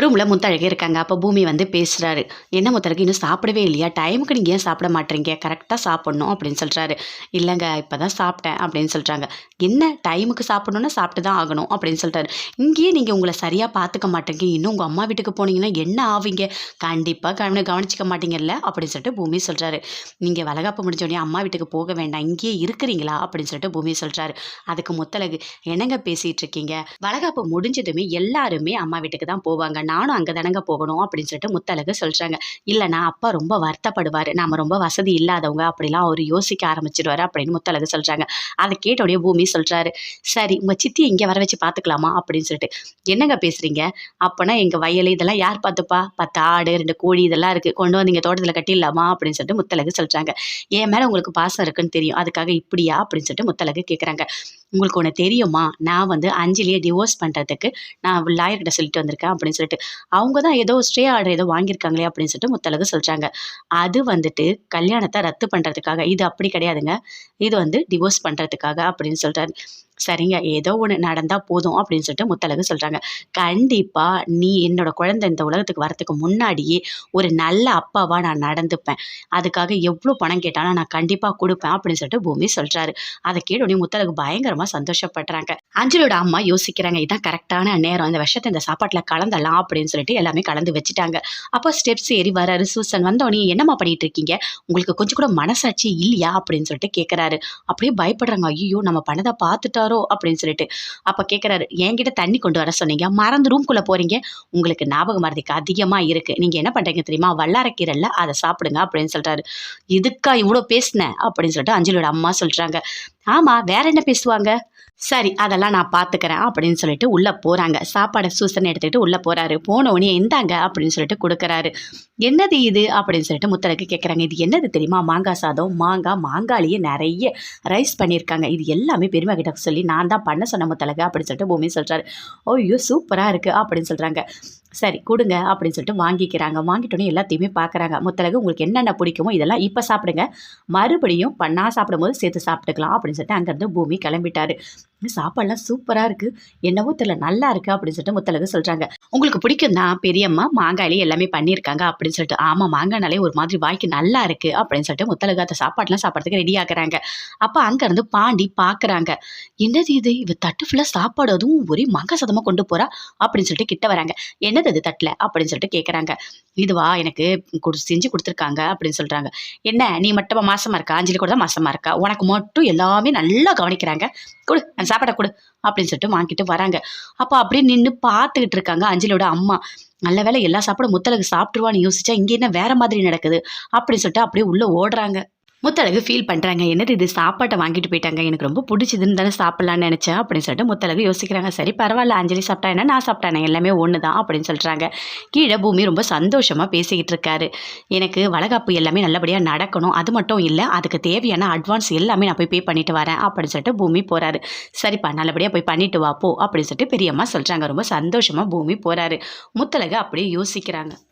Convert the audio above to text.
ரூமில் முத்தழகே இருக்காங்க. அப்போ பூமி வந்து பேசுகிறாரு என்ன முத்தழகு இன்னும் சாப்பிடவே இல்லையா? டைமுக்கு நீங்கள் ஏன் சாப்பிட மாட்டேறீங்க? கரெக்டாக சாப்பிட்ணும் அப்படின்னு சொல்கிறாரு இல்லைங்க இப்போ தான் சாப்பிட்டேன் அப்படின்னு சொல்கிறாங்க என்ன? டைமுக்கு சாப்பிடணுன்னா சாப்பிட்டு தான் ஆகணும் அப்படின்னு சொல்கிறாரு இங்கேயே நீங்கள் உங்களை சரியாக பார்த்துக்க மாட்டேங்க. இன்னும் உங்கள் அம்மா வீட்டுக்கு போனீங்கன்னா என்ன ஆவீங்க? கண்டிப்பாக கவனி கவனிச்சிக்க மாட்டீங்கல்ல அப்படின்னு சொல்லிட்டு பூமி சொல்கிறாரு நீங்கள் வளகாப்பு முடிஞ்சோடனே அம்மா வீட்டுக்கு போக வேண்டாம். இங்கேயே இருக்கிறீங்களா? அப்படின்னு சொல்லிட்டு பூமி சொல்கிறாரு அதுக்கு முத்தழகு என்னங்க பேசிகிட்டு இருக்கீங்க? வளகாப்பு முடிஞ்சதுமே எல்லாருமே அம்மா வீட்டுக்கு தான் போவாங்க. நானும் அங்கே தானங்க போகணும் அப்படின்னு சொல்லிட்டு முத்தழகு சொல்கிறாங்க இல்லைனா அப்பா ரொம்ப வருத்தப்படுவார். நாம ரொம்ப வசதி இல்லாதவங்க அப்படிலாம் அவர் யோசிக்க ஆரம்பிச்சிடுவார் அப்படின்னு முத்தழகு சொல்கிறாங்க அதை கேட்டோடனே பூமி சொல்கிறாரு சரி உங்கள் சித்தி இங்கே வர வச்சு பார்த்துக்கலாமா அப்படின்னு சொல்லிட்டு. என்னங்க பேசுகிறீங்க அப்போனா எங்கள் வயல் இதெல்லாம் யார் பார்த்துப்பா? பத்து ஆடு ரெண்டு கோழி இதெல்லாம் இருக்குது கொண்டு வந்து இங்கே தோட்டத்தில் கட்டிடலாமா அப்படின்னு சொல்லிட்டு முத்தழகு சொல்கிறாங்க என் மேலே உங்களுக்கு பாசம் இருக்குன்னு தெரியும். அதுக்காக இப்படியா? அப்படின்னு சொல்லிட்டு முத்தழகு கேட்குறாங்க உங்களுக்கு ஒன்று தெரியுமா? நான் வந்து அஞ்சலியை டிவோர்ஸ் பண்ணுறதுக்கு நான் லாயர்கிட்ட சொல்லிட்டு வந்திருக்கேன் அப்படின்னு சொல்லிட்டு. அவங்க தான் ஏதோ ஸ்டே ஆர்டர் ஏதோ வாங்கியிருக்காங்களே அப்படின்னு சொல்லிட்டு முத்தழகு சொல்கிறாங்க அது வந்துட்டு கல்யாணத்தை ரத்து பண்ணுறதுக்காக இது அப்படி கிடையாதுங்க. இது வந்து டிவோர்ஸ் பண்ணுறதுக்காக அப்படின்னு சொல்கிறாரு சரிங்க ஏதோ ஒன்று நடந்தால் போதும் அப்படின்னு சொல்லிட்டு முத்தழகு சொல்கிறாங்க கண்டிப்பாக நீ என்னோட குழந்தை இந்த உலகத்துக்கு வரத்துக்கு முன்னாடியே ஒரு நல்ல அப்பாவாக நான் நடந்துப்பேன். அதுக்காக எவ்வளோ பணம் கேட்டாலும் நான் கண்டிப்பாக கொடுப்பேன் அப்படின்னு சொல்லிட்டு பூமி சொல்கிறாரு அதை கேட்டோடனே முத்தழகு பயங்கரமாக சந்தோஷப்படுறாங்க. அஞ்சலோட அம்மா யோசிக்கிறாங்க இதான் கரெக்டான நேரம். இந்த விஷயத்தை இந்த சாப்பாட்டில் கலந்தலாம் அப்படின்னு சொல்லிட்டு எல்லாமே கலந்து வச்சுட்டாங்க. அப்போ ஸ்டெப்ஸ் ஏறி வராரு சூசன். வந்தோடனே என்னம்மா பண்ணிட்டு இருக்கீங்க? உங்களுக்கு கொஞ்சம் கூட மனசாட்சி இல்லையா? அப்படின்னு சொல்லிட்டு கேட்குறாரு அப்படியே பயப்படுறாங்க. ஐயோ நம்ம பண்ணதை பார்த்துட்டாரோ அப்படின்னு சொல்லிட்டு. அப்போ கேட்குறாரு என்கிட்ட தண்ணி கொண்டு வர சொன்னீங்க. மறந்து ரூம்குள்ளே போகிறீங்க உங்களுக்கு ஞாபக மறதிக்கு அதிகமாக இருக்குது நீங்கள் என்ன பண்ணுறீங்க தெரியுமா? வல்லாரக்கீரல்ல அதை சாப்பிடுங்க அப்படின்னு சொல்கிறாரு இதுக்கா இவ்வளோ பேசினேன் அப்படின்னு சொல்லிட்டு அஞ்சலியோட அம்மா சொல்கிறாங்க ஆமாம் வேற என்ன பேசுவாங்க? சரி அதெல்லாம் நான் பார்த்துக்கிறேன் அப்படின்னு சொல்லிட்டு உள்ளே போகிறாங்க சாப்பாடை சூசன் எடுத்துக்கிட்டு உள்ளே போகிறாரு போன எந்தாங்க அப்படின்னு சொல்லிட்டு கொடுக்குறாரு. என்னது இது? அப்படின்னு சொல்லிட்டு முத்தலுக்கு கேட்குறாங்க இது என்னது தெரியுமா? மாங்காய் சாதம் மாங்காய் மாங்காலேயே நிறைய ரைஸ் பண்ணியிருக்காங்க. இது எல்லாமே பெருமை கிட்ட சொல்லி நான் தான் பண்ண சொன்ன முத்தலகு அப்படின்னு சொல்லிட்டு பூமி சொல்கிறாரு ஐயோ சூப்பராக இருக்குது அப்படின்னு சொல்கிறாங்க சரி கொடுங்க அப்படின்னு சொல்லிட்டு வாங்கிக்கிறாங்க. வாங்கிட்டோன்னே எல்லாத்தையுமே பார்க்குறாங்க முத்தலகு உங்களுக்கு என்னென்ன பிடிக்குமோ இதெல்லாம் இப்போ சாப்பிடுங்க. மறுபடியும் பண்ணா சாப்பிடும்போது சேர்த்து சாப்பிட்டுக்கலாம் அப்படின்னு சொல்லிட்டு அங்கேருந்து பூமி கிளம்பிட்டாரு. சாப்பாடுலாம் சூப்பராக இருக்குது என்னவோ தெரியல நல்லா இருக்குது அப்படின்னு சொல்லிட்டு முத்தலகு சொல்கிறாங்க உங்களுக்கு பிடிக்கும் தான் பெரியம்மா மாங்காயிலே எல்லாமே பண்ணியிருக்காங்க அப்படின்னு சொல்லிட்டு ஆமாம் மாங்காய்னாலே ஒரு மாதிரி வாய்க்கு நல்லா இருக்குது அப்படின்னு சொல்லிட்டு முத்தலகு அந்த சாப்பாடுலாம் சாப்பிட்றதுக்கு ரெடி ஆகுறாங்க. அப்போ அங்கேருந்து பாண்டி பார்க்குறாங்க என்னது இது? இவ தட்டு ஃபுல்லாக சாப்பாடு அதுவும் ஒரே மாங்காய் சதமாக கொண்டு போகிறா அப்படின்னு சொல்லிட்டு கிட்ட வராங்க. என்னது அது தட்டில்? அப்படின்னு சொல்லிட்டு கேட்குறாங்க இதுவா எனக்கு கொடு செஞ்சு கொடுத்துருக்காங்க அப்படின்னு சொல்கிறாங்க என்ன நீ மட்டும் மாசமாக இருக்கா? அஞ்சலி கூட தான் மாசமாக இருக்கா? உனக்கு மட்டும் எல்லாமே நல்லா கவனிக்கிறாங்க. கொடு அந்த சாப்பாடை கொடு அப்படின்னு சொல்லிட்டு வாங்கிட்டு வராங்க. அப்போ அப்படியே நின்று பார்த்துக்கிட்டு இருக்காங்க அஞ்சலியோட அம்மா. நல்ல வேலை எல்லா சாப்பாடும் முத்தழகு சாப்பிட்ருவான்னு யோசிச்சா இங்கே என்ன வேற மாதிரி நடக்குது? அப்படின்னு சொல்லிட்டு அப்படியே உள்ளே ஓடுறாங்க. முத்தழகு ஃபீல் பண்ணுறாங்க என்னது இது? சாப்பாட்டை வாங்கிட்டு போயிட்டாங்க. எனக்கு ரொம்ப பிடிச்சதுன்னு தானே சாப்பிட்லான்னு நினச்சேன் அப்படின்னு சொல்லிட்டு முத்தழகு யோசிக்கிறாங்க. சரி பரவாயில்ல அஞ்சலி சாப்பிட்டா என்ன? நான் சாப்பிட்டானே. எல்லாமே ஒன்று தான் அப்படின்னு சொல்கிறாங்க கீழே பூமி ரொம்ப சந்தோஷமாக பேசிக்கிட்டு இருக்காரு. எனக்கு வளகாப்பு எல்லாமே நல்லபடியாக நடக்கணும். அது மட்டும் இல்லை அதுக்கு தேவையான அட்வான்ஸ் எல்லாமே நான் போய் பே பண்ணிட்டு வரேன் அப்படின்னு சொல்லிட்டு பூமி போகிறாரு சரிப்பா நல்லபடியாக போய் பண்ணிட்டு வா போ அப்படின்னு சொல்லிட்டு பெரியம்மா சொல்கிறாங்க ரொம்ப சந்தோஷமாக பூமி போகிறாரு முத்தழகு அப்படியே யோசிக்கிறாங்க.